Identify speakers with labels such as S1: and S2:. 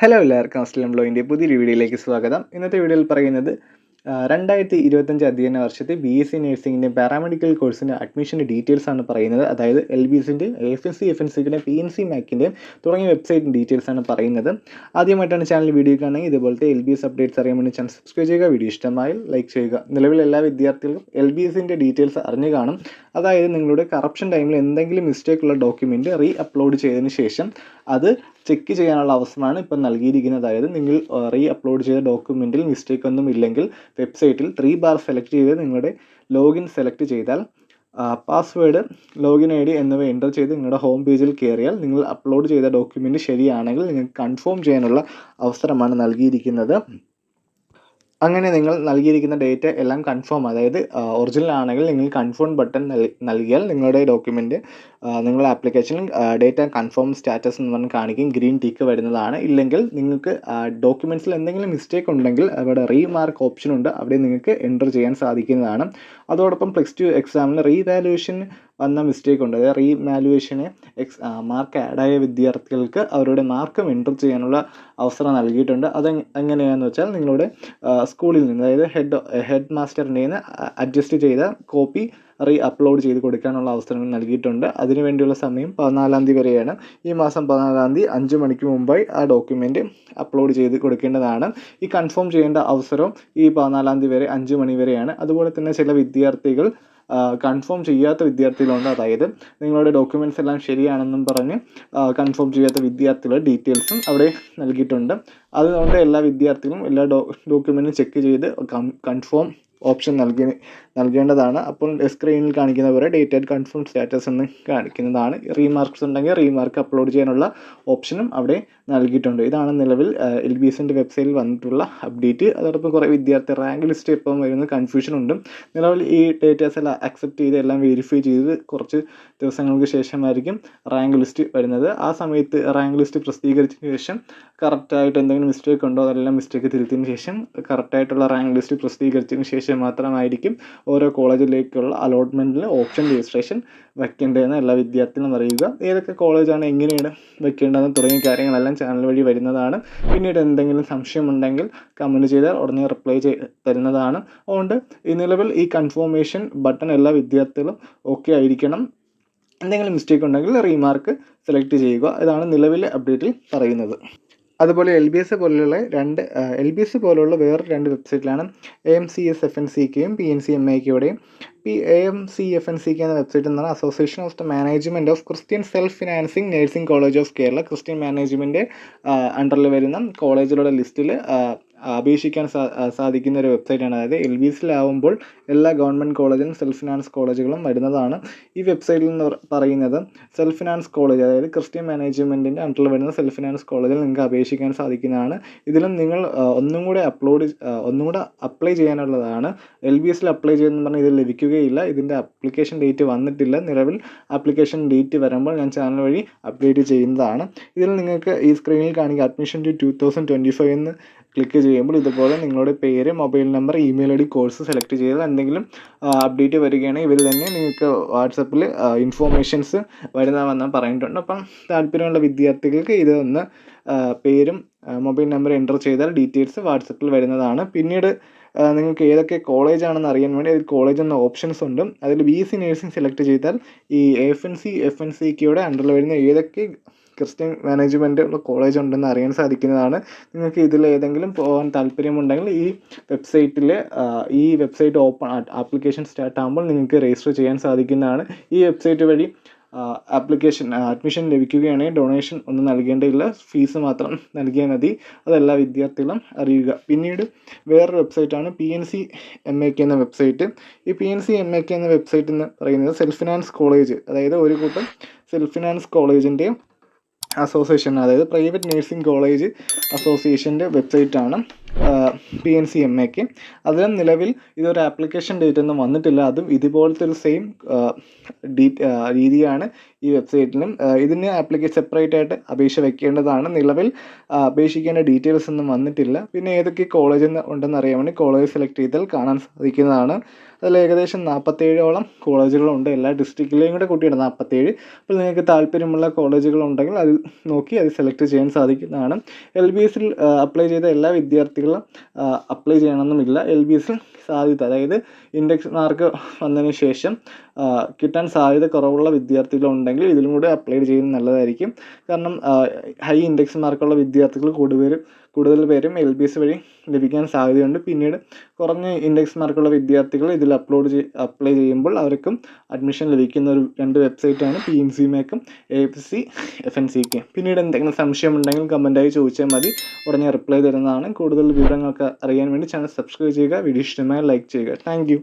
S1: Hello എല്ലാവർക്കും അസ്ലം ബ്ലോയിന്റെ പുതിയൊരു വീഡിയോയിലേക്ക് സ്വാഗതം. ഇന്നത്തെ വീഡിയോയിൽ പറയുന്നത് രണ്ടായിരത്തി ഇരുപത്തഞ്ച് അധ്യയന വർഷത്തെ ബി എസ് സി നഴ്സിംഗിന്റെ പാരാമെഡിക്കൽ കോഴ്സിന്റെ അഡ്മിഷന്റെ ഡീറ്റെയിൽസ് ആണ് പറയുന്നത്. അതായത് L B എസിന്റെയും F S C F N സിയുടെയും P N C മാക്കിന്റെയും തുടങ്ങിയ വെബ്സൈറ്റിന്റെ ഡീറ്റെയിൽസ് ആണ് പറയുന്നത്. ആദ്യമായിട്ടാണ് ചാനൽ വീഡിയോ കാണുന്നത്. ഇതുപോലത്തെ എൽ ബി എസ് അപ്ഡേറ്റ്സ് അറിയാൻ വേണ്ടി ചാനൽ സബ്സ്ക്രൈബ് ചെയ്യുക. വീഡിയോ ഇഷ്ടമായാൽ ലൈക്ക് ചെയ്യുക. നിലവിൽ എല്ലാ വിദ്യാർത്ഥികളും എൽ ബി എസിന്റെ ഡീറ്റെയിൽസ് അറിഞ്ഞു കാണും. അതായത് നിങ്ങളുടെ കറപ്ഷൻ ടൈമിൽ എന്തെങ്കിലും മിസ്റ്റേക്ക് ഉള്ള ഡോക്യുമെന്റ് റീ അപ്ലോഡ് ചെയ്തതിന് ശേഷം അത് ചെക്ക് ചെയ്യാനുള്ള അവസരമാണ് ഇപ്പം നൽകിയിരിക്കുന്നത്. അതായത് നിങ്ങൾ റീ അപ്ലോഡ് ചെയ്ത ഡോക്യുമെന്റിൽ മിസ്റ്റേക്ക് ഒന്നും ഇല്ലെങ്കിൽ വെബ്സൈറ്റിൽ ത്രീ ബാർ സെലക്ട് ചെയ്ത് നിങ്ങളുടെ ലോഗിൻ സെലക്ട് ചെയ്താൽ പാസ്വേഡ് ലോഗിൻ ഐ ഡി എന്നിവ എന്റർ ചെയ്ത് നിങ്ങളുടെ ഹോം പേജിൽ കയറിയാൽ നിങ്ങൾ അപ്ലോഡ് ചെയ്ത ഡോക്യുമെന്റ് ശരിയാണെങ്കിൽ നിങ്ങൾക്ക് കൺഫേം ചെയ്യാനുള്ള അവസരമാണ് നൽകിയിരിക്കുന്നത്. അങ്ങനെ നിങ്ങൾ നൽകിയിരിക്കുന്ന ഡേറ്റ എല്ലാം കൺഫേം അതായത് ഒറിജിനൽ ആണെങ്കിൽ നിങ്ങൾ കൺഫേം ബട്ടൺ നൽകിയാൽ നിങ്ങളുടെ ഡോക്യുമെന്റ് നിങ്ങളുടെ ആപ്ലിക്കേഷനിൽ ഡേറ്റ കൺഫേം സ്റ്റാറ്റസ് എന്ന് പറഞ്ഞ് കാണിക്കും ഗ്രീൻ ടിക്ക് വരുന്നതാണ്. ഇല്ലെങ്കിൽ നിങ്ങൾക്ക് ഡോക്യുമെന്റ്സിൽ എന്തെങ്കിലും മിസ്റ്റേക്ക് ഉണ്ടെങ്കിൽ അവിടെ റീമാർക്ക് ഓപ്ഷൻ ഉണ്ട്. അവിടെ നിങ്ങൾക്ക് എന്റർ ചെയ്യാൻ സാധിക്കുന്നതാണ്. അതോടൊപ്പം പ്ലസ് ടു എക്സാമിന് റീവാലുവേഷൻ വന്ന മിസ്റ്റേക്ക് ഉണ്ട്. അതായത് റീവാലുവേഷന് എക്സ് മാർക്ക് ആഡായ വിദ്യാർത്ഥികൾക്ക് അവരുടെ മാർക്കും എന്റർ ചെയ്യാനുള്ള അവസരം നൽകിയിട്ടുണ്ട്. അത് എങ്ങനെയാണെന്ന് വെച്ചാൽ നിങ്ങളുടെ സ്കൂളിൽ നിന്ന് അതായത് ഹെഡ് ഹെഡ് മാസ്റ്ററിന്റെ നിന്ന് അഡ്ജസ്റ്റ് ചെയ്ത കോപ്പി റീ അപ്ലോഡ് ചെയ്ത് കൊടുക്കാനുള്ള അവസരങ്ങൾ നൽകിയിട്ടുണ്ട്. അതിനു വേണ്ടിയുള്ള സമയം പതിനാലാം തീയതി വരെയാണ്. ഈ മാസം പതിനാലാം തീയതി അഞ്ച് മണിക്ക് മുമ്പായി ആ ഡോക്യുമെന്റ് അപ്ലോഡ് ചെയ്ത് കൊടുക്കേണ്ടതാണ്. ഈ കൺഫേം ചെയ്യേണ്ട അവസരം ഈ പതിനാലാം തീയതി വരെ അഞ്ച് മണി വരെയാണ്. അതുപോലെ തന്നെ ചില വിദ്യാർത്ഥികൾ കൺഫേം ചെയ്യാത്ത വിദ്യാർത്ഥികളുണ്ട്. അതായത് നിങ്ങളുടെ ഡോക്യുമെന്റ്സ് എല്ലാം ശരിയാണെന്നും പറഞ്ഞ് കൺഫേം ചെയ്യാത്ത വിദ്യാർത്ഥികളുടെ ഡീറ്റെയിൽസും അവിടെ നൽകിയിട്ടുണ്ട്. അതുകൊണ്ട് എല്ലാ വിദ്യാർത്ഥികളും എല്ലാ ഡോക്യുമെന്റും ചെക്ക് ചെയ്ത് കൺഫേം ഓപ്ഷൻ നൽകി നൽകേണ്ടതാണ്. അപ്പോൾ സ്ക്രീനിൽ കാണിക്കുന്ന പോലെ ഡേറ്റ് ആൻഡ് കൺഫേം സ്റ്റാറ്റസ് എന്ന് കാണിക്കുന്നതാണ്. റീമാർക്സ് ഉണ്ടെങ്കിൽ റീമാർക്ക് അപ്ലോഡ് ചെയ്യാനുള്ള ഓപ്ഷനും അവിടെ നൽകിയിട്ടുണ്ട്. ഇതാണ് നിലവിൽ എൽ ബി എസിന്റെ വെബ്സൈറ്റിൽ വന്നിട്ടുള്ള അപ്ഡേറ്റ് അതോടൊപ്പം കുറേ വിദ്യാർത്ഥി റാങ്ക് ലിസ്റ്റ് ഇപ്പം വരുന്ന കൺഫ്യൂഷൻ ഉണ്ട്. നിലവിൽ ഈ ഡേറ്റാസ് എല്ലാം അക്സെപ്റ്റ് ചെയ്ത് എല്ലാം വെരിഫൈ ചെയ്ത് കുറച്ച് ദിവസങ്ങൾക്ക് ശേഷമായിരിക്കും റാങ്ക് ലിസ്റ്റ് വരുന്നത്. ആ സമയത്ത് റാങ്ക് ലിസ്റ്റ് പ്രസിദ്ധീകരിച്ചതിന് ശേഷം കറക്റ്റായിട്ട് എന്തെങ്കിലും മിസ്റ്റേക്ക് ഉണ്ടോ? അതെല്ലാം മിസ്റ്റേക്ക് തിരുത്തിയതിന് ശേഷം കറക്റ്റായിട്ടുള്ള റാങ്ക് ലിസ്റ്റ് പ്രസിദ്ധീകരിച്ചതിന് ശേഷം മാത്രമായിരിക്കും ഓരോ കോളേജിലേക്കുള്ള അലോട്ട്മെന്റിന് ഓപ്ഷൻ രജിസ്ട്രേഷൻ വെക്കേണ്ടതെന്ന് എല്ലാ വിദ്യാർത്ഥികളും അറിയുക. ഏതൊക്കെ കോളേജാണ് എങ്ങനെയാണ് വെക്കേണ്ടതെന്ന് തുടങ്ങിയ കാര്യങ്ങളെല്ലാം ചാനൽ വഴി വരുന്നതാണ്. പിന്നീട് എന്തെങ്കിലും സംശയമുണ്ടെങ്കിൽ കമന്റ് ചെയ്താൽ ഉടനെ റിപ്ലൈ ചെയ് തരുന്നതാണ്. അതുകൊണ്ട് ഈ നിലവിൽ ഈ കൺഫോമേഷൻ ബട്ടൺ എല്ലാ വിദ്യാർത്ഥികളും ഓക്കെ ആയിരിക്കണം. എന്തെങ്കിലും മിസ്റ്റേക്ക് ഉണ്ടെങ്കിൽ റീമാർക്ക് സെലക്ട് ചെയ്യുക. ഇതാണ് നിലവിലെ അപ്ഡേറ്റിൽ പറയുന്നത്. അതുപോലെ എൽ ബി എസ് പോലെയുള്ള രണ്ട് എൽ ബി എസ് പോലുള്ള വേറെ രണ്ട് വെബ്സൈറ്റിലാണ് A M C S F N C കെയും P N C M I കെയുടെയും P A M C F N C K എന്ന വെബ്സൈറ്റ് എന്നാണ് association of the management of Christian self financing nursing college of Kerala Christian management അണ്ടറിൽ വരുന്ന കോളേജുകളുടെ ലിസ്റ്റിൽ അപേക്ഷിക്കാൻ സാ സാധിക്കുന്ന ഒരു വെബ്സൈറ്റാണ്. അതായത് എൽ ബി എസിലാവുമ്പോൾ എല്ലാ ഗവൺമെന്റ് കോളേജിലും സെൽഫ് ഫിനാൻസ് കോളേജുകളും വരുന്നതാണ് ഈ വെബ്സൈറ്റിൽ നിന്ന് പറയുന്നത്. സെൽഫ് ഫിനാൻസ് കോളേജ് അതായത് ക്രിസ്ത്യൻ മാനേജ്മെന്റിന്റെ അണ്ടറിൽ വരുന്ന സെൽഫ് ഫിനാൻസ് കോളേജിൽ നിങ്ങൾക്ക് അപേക്ഷിക്കാൻ സാധിക്കുന്നതാണ്. ഇതിലും നിങ്ങൾ ഒന്നും കൂടെ അപ്ലോഡ് ഒന്നും കൂടെ അപ്ലൈ ചെയ്യാനുള്ളതാണ്. എൽ ബി എസിൽ അപ്ലൈ ചെയ്യുന്ന പറഞ്ഞാൽ ഇത് ലഭിക്കുകയില്ല. ഇതിന്റെ അപ്ലിക്കേഷൻ ഡേറ്റ് വന്നിട്ടില്ല. നിലവിൽ അപ്ലിക്കേഷൻ ഡേറ്റ് വരുമ്പോൾ ഞാൻ ചാനൽ വഴി അപ്ഡേറ്റ് ചെയ്യുന്നതാണ്. ഇതിൽ നിങ്ങൾക്ക് ഈ സ്ക്രീനിൽ കാണിക്കുക admission two two thousand twenty five എന്ന് ക്ലിക്ക് ചെയ്യുമ്പോൾ ഇതുപോലെ നിങ്ങളുടെ പേര് mobile number email I D course select ചെയ്ത് എന്തെങ്കിലും അപ്ഡേറ്റ് വരികയാണെങ്കിൽ ഇവർ തന്നെ നിങ്ങൾക്ക് വാട്സപ്പിൽ ഇൻഫോർമേഷൻസ് വരുന്നതെന്ന് പറഞ്ഞിട്ടുണ്ട്. അപ്പം താല്പര്യമുള്ള വിദ്യാർത്ഥികൾക്ക് ഇതൊന്ന് പേരും മൊബൈൽ നമ്പർ എന്റർ ചെയ്താൽ ഡീറ്റെയിൽസ് വാട്സപ്പിൽ വരുന്നതാണ്. പിന്നീട് നിങ്ങൾക്ക് ഏതൊക്കെ കോളേജാണെന്ന് അറിയാൻ വേണ്ടി അതിൽ കോളേജ് എന്ന ഓപ്ഷൻസ് ഉണ്ട്. അതിൽ B S C nursing select ചെയ്താൽ ഈ F N C F N സിക്കയുടെ അണ്ടറിൽ വരുന്ന ഏതൊക്കെ ക്രിസ്ത്യൻ മാനേജ്മെന്റ് ഉള്ള കോളേജ് ഉണ്ടെന്ന് അറിയാൻ സാധിക്കുന്നതാണ്. നിങ്ങൾക്ക് ഇതിൽ ഏതെങ്കിലും പോകാൻ താല്പര്യമുണ്ടെങ്കിൽ ഈ വെബ്സൈറ്റിൽ ഈ വെബ്സൈറ്റ് ഓപ്പൺ ആപ്ലിക്കേഷൻ സ്റ്റാർട്ട് ആകുമ്പോൾ നിങ്ങൾക്ക് രജിസ്റ്റർ ചെയ്യാൻ സാധിക്കുന്നതാണ്. ഈ വെബ്സൈറ്റ് വഴി ആപ്ലിക്കേഷൻ അഡ്മിഷൻ ലഭിക്കുകയാണെങ്കിൽ ഡൊണേഷൻ ഒന്നും നൽകേണ്ടതില്ല. ഫീസ് മാത്രം നൽകിയാൽ മതി. അതെല്ലാ വിദ്യാർത്ഥികളും അറിയുക. പിന്നീട് വേറൊരു വെബ്സൈറ്റാണ് P N C M A K എന്ന വെബ്സൈറ്റ്. ഈ P N C M A K എന്ന വെബ്സൈറ്റ് എന്ന് പറയുന്നത് സെൽഫ് ഫിനാൻസ് കോളേജ്. അതായത് ഒരു കൂട്ടം സെൽഫ് ഫിനാൻസ് കോളേജിന്റെ അസോസിയേഷൻ അതായത് പ്രൈവറ്റ് നഴ്സിംഗ് കോളേജ് അസോസിയേഷന്റെ വെബ്സൈറ്റാണ്. പി എൻ സി എം എക്ക് അതിലും നിലവിൽ ഇതൊരു ആപ്ലിക്കേഷൻ ഡേറ്റ് ഒന്നും വന്നിട്ടില്ല. അതും ഇതുപോലത്തെ ഒരു സെയിം ഡീ രീതിയാണ് ഈ വെബ്സൈറ്റിലും ഇതിന് ആപ്ലിക്കേഷൻ സെപ്പറേറ്റ് ആയിട്ട് അപേക്ഷ വെക്കേണ്ടതാണ്. നിലവിൽ അപേക്ഷിക്കേണ്ട ഡീറ്റെയിൽസ് ഒന്നും വന്നിട്ടില്ല. പിന്നെ ഏതൊക്കെ കോളേജ് ഉണ്ടെന്ന് വേണ്ടി കോളേജ് സെലക്ട് ചെയ്താൽ കാണാൻ സാധിക്കുന്നതാണ്. അതിൽ ഏകദേശം നാൽപ്പത്തേഴോളം കോളേജുകളുണ്ട് എല്ലാ ഡിസ്ട്രിക്റ്റിലെയും കൂടെ കൂട്ടിയിട്ട് നാൽപ്പത്തേഴ് അപ്പോൾ നിങ്ങൾക്ക് താല്പര്യമുള്ള കോളേജുകളുണ്ടെങ്കിൽ അതിൽ നോക്കി അത് സെലക്ട് ചെയ്യാൻ സാധിക്കുന്നതാണ്. എൽ ബി എസിൽ അപ്ലൈ ചെയ്ത എല്ലാ വിദ്യാർത്ഥികളും അപ്ലൈ ചെയ്യണമെന്നുമില്ല. എൽ ബി എസിൽ സാധ്യത അതായത് ഇൻഡെക്സ് മാർക്ക് വന്നതിന് ശേഷം കിട്ടാൻ സാധ്യത കുറവുള്ള വിദ്യാർത്ഥികളുണ്ടെങ്കിൽ ഇതിലും കൂടെ അപ്ലൈ ചെയ്യുന്നത് നല്ലതായിരിക്കും. കാരണം ഹൈ ഇൻഡെക്സ് മാർക്കുള്ള വിദ്യാർത്ഥികൾ കൂടുതൽ കൂടുതൽ പേരും എൽ ബി എസ് വഴി ലഭിക്കാൻ സാധ്യതയുണ്ട്. പിന്നീട് കുറഞ്ഞ ഇൻഡെക്സ് മാർക്കുള്ള വിദ്യാർത്ഥികൾ ഇതിൽ അപ്ലോഡ് ചെയ് അപ്ലൈ ചെയ്യുമ്പോൾ അവർക്കും അഡ്മിഷൻ ലഭിക്കുന്ന ഒരു രണ്ട് വെബ്സൈറ്റാണ് P N C മേക്കും A F C F N സിക്ക് പിന്നീട് എന്തെങ്കിലും സംശയം ഉണ്ടെങ്കിൽ കമന്റായി ചോദിച്ചാൽ മതി. ഉടനെ റിപ്ലൈ തരുന്നതാണ്. കൂടുതൽ വിവരങ്ങൾക്ക് അറിയാൻ വേണ്ടി ചാനൽ സബ്സ്ക്രൈബ് ചെയ്യുക. വീഡിയോ ഇഷ്ടമായ ലൈക്ക് ചെയ്യുക. താങ്ക്